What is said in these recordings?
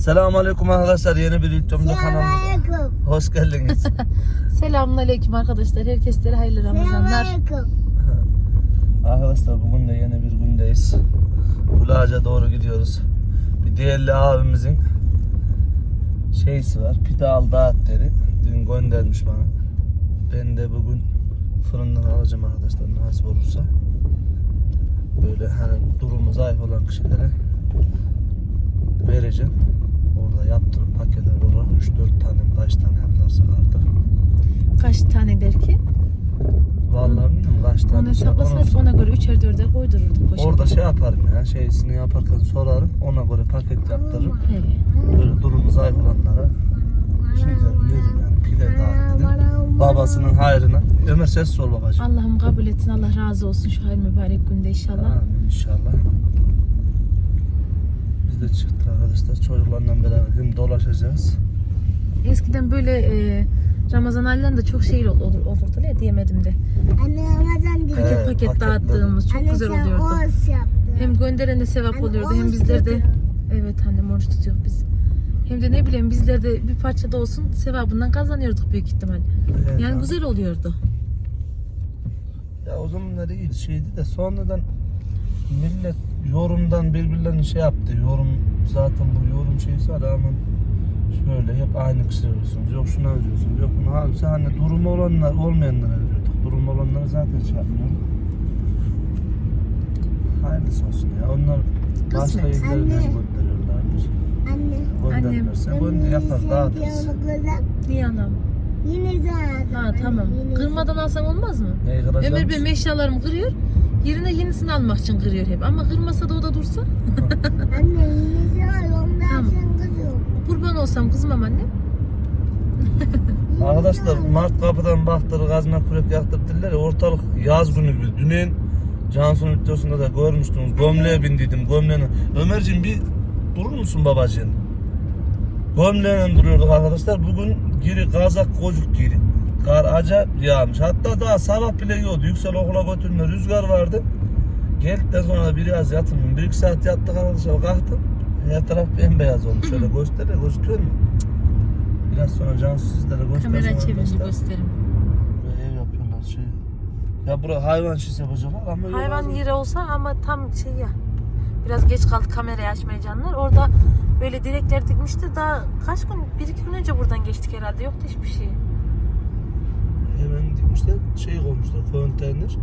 Selamun Aleyküm arkadaşlar yeni bir videomda kanalımıza hoş geldiniz. Selamünaleyküm arkadaşlar. Herkese hayırlı Ramazanlar. Arkadaşlar bugün de yeni bir gündeyiz. Kulağaca doğru gidiyoruz. Bir değerli abimizin şeysi var. Pide al dağıt dedi. Dün göndermiş bana. Ben de bugün fırından alacağım arkadaşlar nasip olursa. Böyle hani durumu zayıf olan kişilere vereceğim. Orada yaptığım paketler olur. 3-4 tane kaç tane yaparsak artık. Kaç tane der ki? Vallahi bilmiyorum kaç tane. Onu şey yapamazsın. ona göre üçer dörder koydururduk poşete. Orada şey yaparım ya şeysini yaparken sorarım ona göre paket yaptırırım. He. Böyle durumu zayıf olanlara şeyler veririm yani pide dağıtırım. Babasının hayrına. Ömer ses sol babacığım. Allah'ım kabul etsin. Allah razı olsun şu hayır mübarek günde inşallah. Amin inşallah. Biz de çıktık arkadaşlar çocuklarla beraber hem dolaşacağız. Eskiden böyle e, Ramazan aylarında çok şey olur, olur, olurdu ne diyemedim de. Anne Ramazan dedi. Paket paket paketler. dağıttığımız çok Anne güzel sen oluyordu. oğuz. Hem gönderene sevap Anne, oluyordu hem oruç bizlerde tutuyor. Evet annem oruç tutuyor biz. Hem de ne bileyim bizler de bir parça da olsun sevabından kazanıyorduk büyük ihtimal. Evet, Yani abi. güzel oluyordu. Ya o zamanlar iyi şeydi de sonradan millet yorumdan birbirlerini şey yaptı. Yorum zaten bu yorum şeysi ama şöyle hep aynı kişi veriyorsunuz. Yok şuna veriyorsunuz. Yok buna. Halbuki hani durumu olanlar olmayanlara veriyorduk. Durumu olanlara zaten şey yapmıyorduk. Hayırlısı olsun ya. Onlar başka Kısmet. yerlerden Anne. gönderiyorlardır. Anne. Göndermezse gönder yapar dağıtırız. Niye anam? Yine zaten. Ha tamam. Kırmadan alsan olmaz mı? Neyi kıracağım? Ömer benim eşyalarımı kırıyor. Yerine yenisini almak için kırıyor hep. Ama kırmasa da o da dursa. Anne yine zaten. Ondan Tamam. sen kızım. Kurban olsam kızmam anne. Arkadaşlar. Mart kapıdan baktır gazma kürek yaktırdılar ya ortalık yaz günü gibi. Dünün Cansu'nun videosunda da görmüştünüz. Gömleğe bindiydim gömleğine. Ömerciğim bir durur musun babacığım? Gömleğine duruyorduk arkadaşlar. Bugün giri kazak kocuk giri. Kar acayip yağmış. Hatta daha sabah bile yiyordu. Yüksel okula götürme rüzgar vardı. Geldikten sonra da biraz yatım. Bir iki saat yattık arkadaşlar. Kalktım. Her taraf bembeyaz olmuş. Şöyle göster gözüküyor mu? Biraz sonra Cansu sizlere göstersin. Kamera çevirince gösterim. Böyle ev yapıyorlar şey. Ya bura hayvan şişesi yapacaklar ama yok Hayvan bazen- yeri olsa ama tam şey ya. Biraz geç kaldı kamerayı açmaya canlar. Orada böyle direkler dikmişti. Daha kaç gün? Bir iki gün önce buradan geçtik herhalde. Yoktu hiçbir şey. Hemen dikmişler şey koymuşlar konteyner.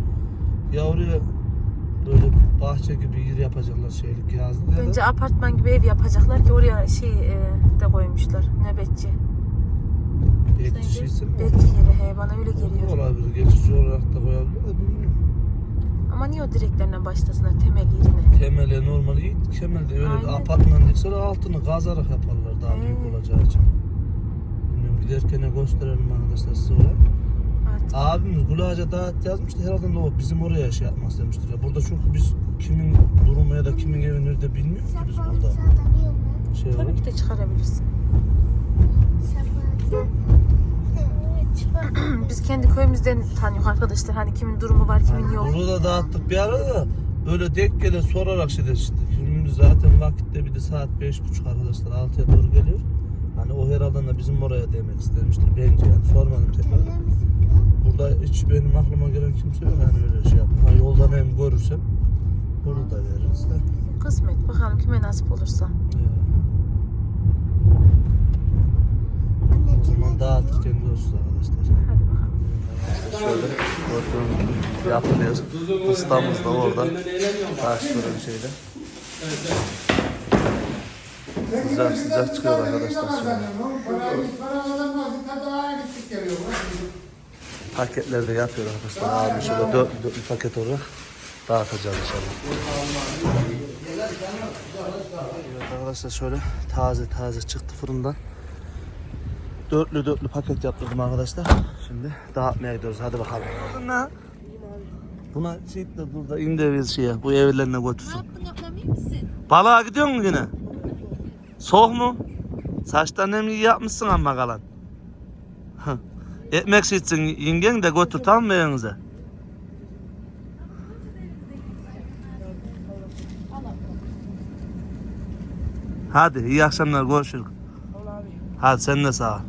Ya oraya böyle bahçe gibi yer yapacaklar şeylik yazlık. ya da Bence apartman gibi ev yapacaklar ki oraya şey e, de koymuşlar. Nöbetçi. bekçi şeysi mi? Bekçi yeri he bana öyle geliyor. Olabilir geçici olarak da koyabilir de bilmiyorum. Ama niye o direklerden başlasınlar temel yerine? Temeli normal iyi. Temelde öyle bir Aynen. apartman dikseler altını kazarak yaparlar daha He. büyük olacağı için. Bilmiyorum giderken gösterelim arkadaşlar size orayı. Artık. Abimiz Gulağaca Dağıt yazmıştı. Herhalde de o bizim oraya şey yapmaz demiştir. Ya burada çünkü biz kimin durumu ya da kimin evi nerede bilmiyoruz ki biz burada. Şey Tabii ki de çıkarabilirsin. Biz kendi köyümüzden tanıyoruz arkadaşlar. Hani kimin durumu var kimin yok. Burada dağıttık bir ara da böyle denk gele sorarak şey demiştik. Şimdi zaten vakitte bir de saat beş buçuk arkadaşlar altıya doğru geliyor. Hani o herhalde de bizim oraya demek istemiştir bence yani sormadım tekrar. Burada hiç benim aklıma gelen kimse yok yani öyle şey yapma. Ha, yoldan hem görürsem burada da veririz de. Kısmet. Bakalım kime nasip olursa. Ee, o zaman dağıtırken görürsünüz arkadaşlar. Hadi bakalım. Şöyle gördüğünüz gibi yapılıyor. Ustamız da orada. Taşların şeyde. Sıcak sıcak çıkıyor arkadaşlar şimdi. Paketleri de yapıyor arkadaşlar. Abi şöyle dörtlü dörtlü paket olarak dağıtacağız inşallah. Arkadaşlar şöyle taze taze çıktı fırından. Dörtlü dörtlü paket yaptırdım arkadaşlar. Şimdi dağıtmaya gidiyoruz. Hadi bakalım. Buna, buna şey de burada indi bir şeye. Bu evlerine götürsün. Balığa gidiyor mu yine? Soğuk mu? Saçlarını iyi yapmışsın ama kalan. Ekmek şişsin yengen de götür tamam mı evinize? Hadi iyi akşamlar görüşürüz. Hadi sen de sağ ol.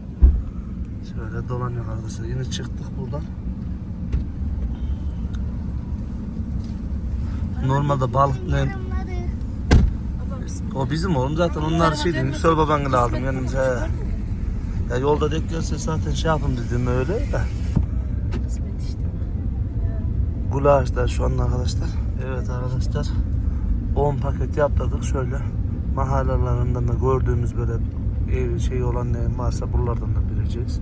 Şöyle dolanıyor arkadaşlar. Yine çıktık buradan. Normalde balık ne? Yarımladı. Baba bismillah. O bizim oğlum zaten onlar şey değil. Yüksel babanı aldım yanımıza. Ya yolda denk gelse zaten şey yapın dedim öyle de. Kısmet işte. Şu anda arkadaşlar. Evet arkadaşlar. 10 paket yaptırdık şöyle. Mahallelerinde de gördüğümüz böyle ev şey olan ne varsa buralardan da bileceğiz.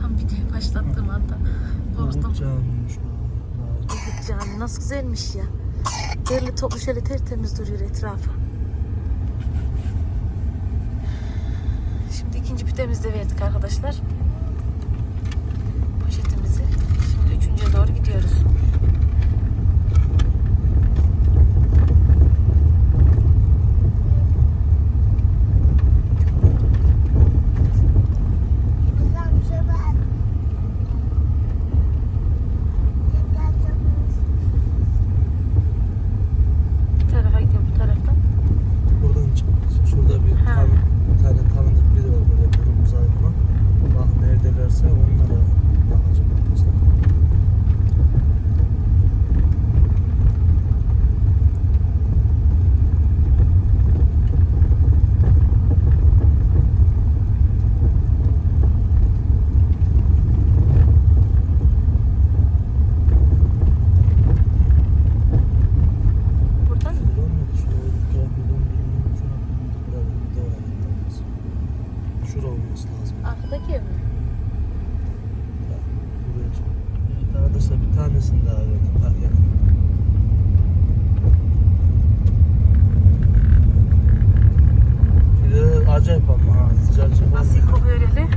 Tam videoyu başlattığım anda korktum. Canım nasıl güzelmiş ya. Derli toplu şöyle tertemiz duruyor etrafı. Şimdi ikinci pidemizi de verdik arkadaşlar. Poşetimizi. Şimdi üçüncüye doğru gidiyoruz. Kızım şöyle at. Tekrar çabuk. Bir tarafa gidiyor bu taraftan. Buradan çıktık. Şurada bir Ha. tane, bir tane tanıdık biri var böyle kurum sahibine. Bak neredelerse onlara bakacağım arkadaşlar. Buradan mı? Şuradan mı? Şöyle bir kahveden bilmiyorum. Şuna biraz bir daha yapmamız. Şura olması lazım. Arkadaki ev mi? Buraya çık. Evet arkadaşlar bir tanesini daha verdim. Bak ya. Bir de acayip ama ha sıcacık. Nasıl kokuyor öyle? Hmm.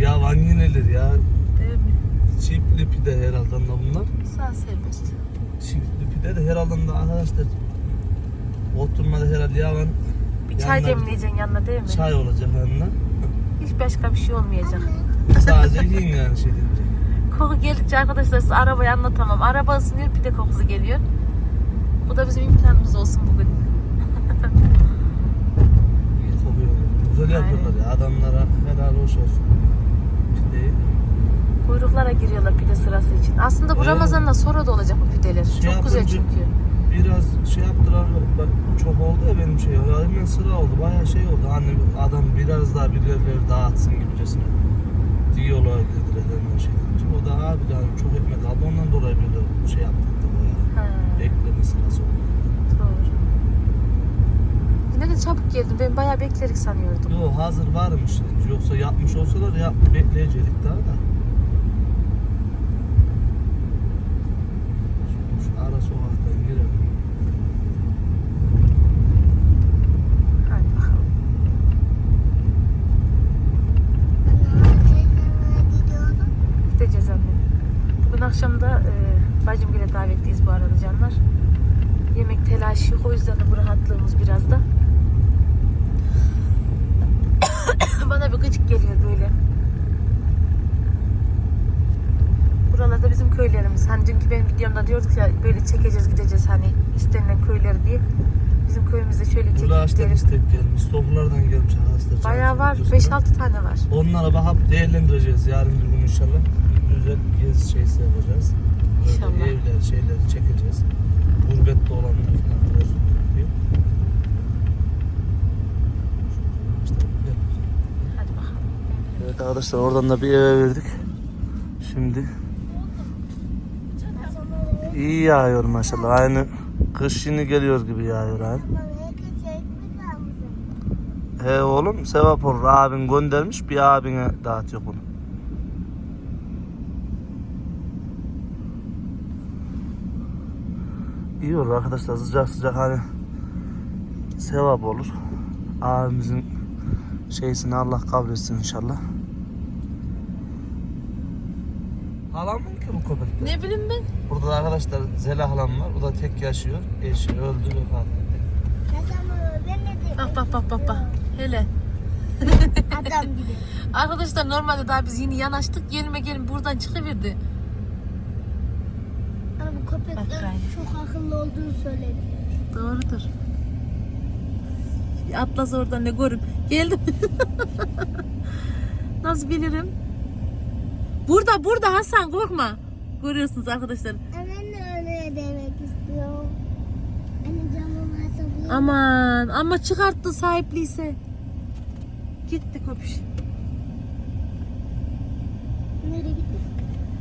Ya vangineler ya. Değil mi? Çiftli pide herhalde da bunlar. Sağ serbest. Pide de herhalde da arkadaşlar. Oturmada herhalde ya ben Bir çay Yanına- demleyeceksin yanına değil mi? çay olacak yanına. Hiç başka bir şey olmayacak. Sadece yiyin yani şey deyince. Koku geldikçe arkadaşlar size arabayı anlatamam. Araba ısınıyor pide kokusu geliyor. Bu da bizim imtihanımız olsun bugün. İyi kokuyor. Güzel yapıyorlar ya. Adamlara helal hoş olsun. Kuyruklara giriyorlar pide sırası için. Aslında bu Evet. Ramazan'dan sonra da olacak bu pideler. Şey Çok güzel yapınca- çünkü. Biraz şey yaptılar. Bak çok oldu ya benim şey. Ya hemen sıra oldu. Bayağı şey oldu. Hani adam biraz daha birileri dağıtsın gibicesine. Diyorlar dediler hemen şey. O da abi yani çok ekmek aldı. Ondan dolayı böyle şey yaptık da bayağı. Ha, Bekleme sırası oldu. doğru. Yine de çabuk geldin. Ben bayağı beklerik sanıyordum. Yok hazır varmış. Yoksa yapmış olsalar ya bekleyecektik daha da. Şu, şu ara annem. Bugün akşam da e, bacım davetliyiz bu arada canlar. Yemek telaşı yok o yüzden de bu rahatlığımız biraz da. Bana bir gıcık geliyor böyle. Buralarda bizim benim videomda diyorduk ya böyle çekeceğiz gideceğiz hani istenilen köyleri diye. Bizim köyümüzde şöyle çekip gidelim. istek gelmiş. Stoklardan gelmiş arkadaşlar. Bayağı var. Çalışma 5-6 tane var. Onlara bakıp değerlendireceğiz yarın bir gün inşallah. Bir güzel gezi şeysi yapacağız. Böyle İnşallah. evler, şeyleri çekeceğiz. Gurbette olanlar falan. Evet arkadaşlar oradan da bir eve verdik. Şimdi iyi yağıyor maşallah. Aynı kış yeni geliyor gibi yağıyor aynı. He oğlum sevap olur. Abin göndermiş bir abine dağıtıyor bunu. İyi olur arkadaşlar sıcak sıcak hani sevap olur. Abimizin şeysini Allah kabul etsin inşallah. Halam mı ki bu köpekler? Ne bileyim ben? Burada da arkadaşlar Zela halam var. O da tek yaşıyor. Eşi öldü vefat etti. Bak bak bak bak bak. Hele. Adam gibi. Arkadaşlar normalde daha biz yeni yanaştık. Gelime gelin buradan çıkıverdi. köpekler Bakayım. çok akıllı olduğunu söyledi. Doğrudur. Atlas oradan ne görüm. Geldim. Nasıl bilirim? Burada burada Hasan korkma. Görüyorsunuz arkadaşlar. Ben de öyle demek istiyorum. Anne camım hasabı. Aman ama çıkarttı sahipliyse. Gitti köpüş. Nereye gitti?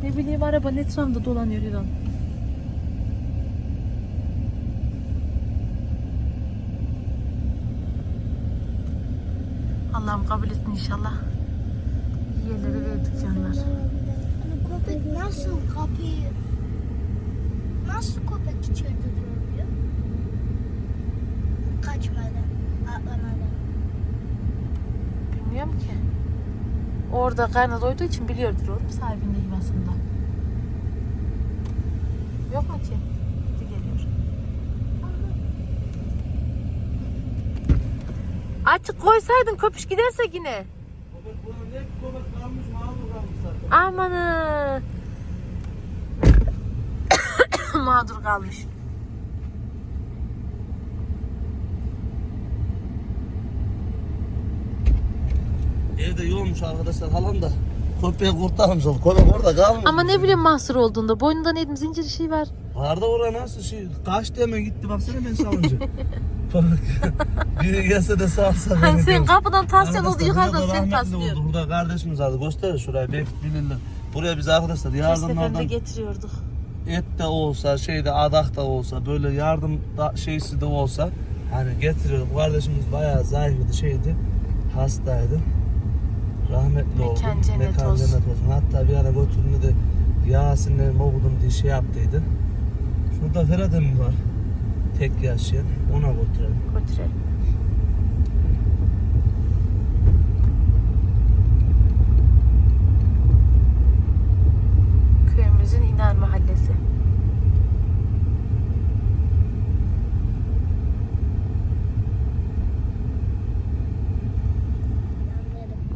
Ne bileyim araba etrafında dolanıyor her an. Allah'ım kabul etsin inşallah. Yerlere verdik canlar. Köpek nasıl kapıyı nasıl köpek içeride duruyor? Kaçmadan, atlamadan. Bilmiyorum ki. Orada karnı doyduğu için biliyordur oğlum sahibinin yuvasında. Yok mu ki? Hadi geliyor. Açık koysaydın köpüş giderse yine. Köpek buna ne köpek kalmış mağdur kalmış zaten. Amanı. Mağdur kalmış. Evde yoğunmuş arkadaşlar halam da. Köpeği kurtarmış oldu. Köpek orada kalmış. Ama ne bileyim mahsur olduğunda. Boynunda neydim zincir şey var. Vardı oraya nasıl şey. Kaçtı hemen gitti baksana ben savunca. Bak. Biri gelse de salsa. Hani sen kapıdan tasyan oldu yukarıdan burada seni rahmetli taslıyor. oldu. Burada kardeşimiz vardı. Göster şurayı. Belki bilirler. Buraya biz arkadaşlar yardımlardan getiriyorduk. et de olsa, şeyde adak da olsa, böyle yardım da şeysi de olsa hani getiriyorduk. Kardeşimiz bayağı zayıftı, şeydi, hastaydı. Rahmetli oldu. Mekan cennet Mekan olsun. cennet olsun. Hatta bir ara götürdüğünde de Yasin'le okudum diye şey yaptıydı. Şurada Ferhat emmi var. Tek yaşayan. Ona götürelim. Götürelim. Köyümüzün İnar Mahallesi.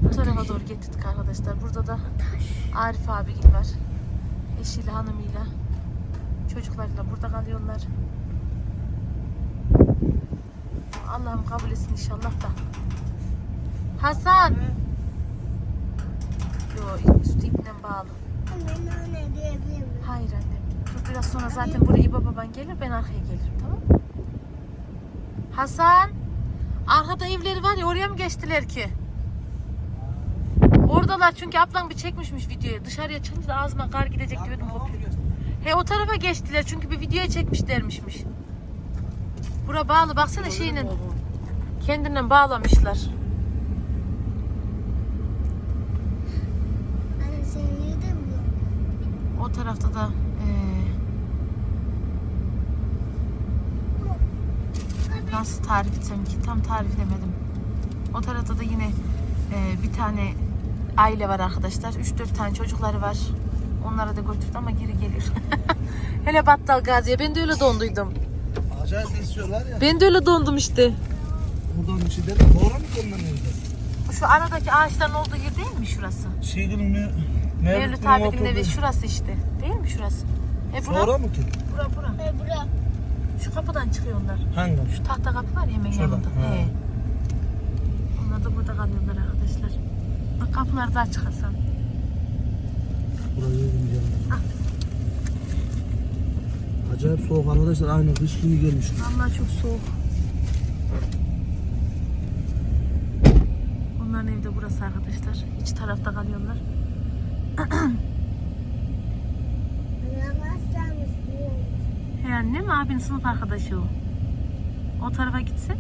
Bu tarafa doğru getirdik arkadaşlar. Burada da Arif abigil var. Eşiyle hanımıyla. Çocuklarıyla burada kalıyorlar. Allah'ım kabul etsin inşallah da. Hasan. Yo üstü ipten bağlı. Anne anne diyebilir miyim? Hayır annem. Dur biraz sonra zaten buraya İbo baban gelir ben arkaya gelirim tamam mı? Hasan. Arkada evleri var ya oraya mı geçtiler ki? Oradalar çünkü ablam bir çekmişmiş videoyu. Dışarıya çıkınca da ağzıma kar gidecek diyordum. He o tarafa geçtiler çünkü bir videoya çekmişlermişmiş. Bura bağlı baksana şeyinin. Kendinden bağlamışlar. Anne sen nerede mi? O tarafta da eee, nasıl tarif etsem ki tam tariflemedim. O tarafta da yine eee, bir tane aile var arkadaşlar. 3-4 tane çocukları var. Onlara da götürdü ama geri gelir. Hele Battal Gazi'ye ben de öyle donduydum. Acayip esiyorlar ya. Ben de öyle dondum işte. Buradan içi de doğru mu evde? Şu aradaki ağaçların olduğu yer değil mi şurası? Şeygül'ün mü? Mevlüt abinin evi şurası işte. Değil mi şurası? E bura, Sonra mı ki? bura, bura. Anne bura. Şu kapıdan çıkıyorlar. Hangi? Şu tahta kapı var ya hemen Şurada, yanında. ha. He. Onlar da burada kalıyorlar arkadaşlar. Bak kapılar da açık Hasan. Buraya gideceğim. Acayip soğuk arkadaşlar. Aynı kış gibi gelmiş. Vallahi çok soğuk. Onların evi de burası arkadaşlar. İç tarafta kalıyorlar. He annem abinin sınıf arkadaşı o. O tarafa gitse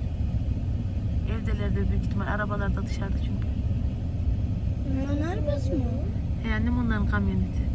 evdeler de büyük ihtimal arabalar da dışarıda çünkü. Onlar basmıyor. He annem onların kamyoneti.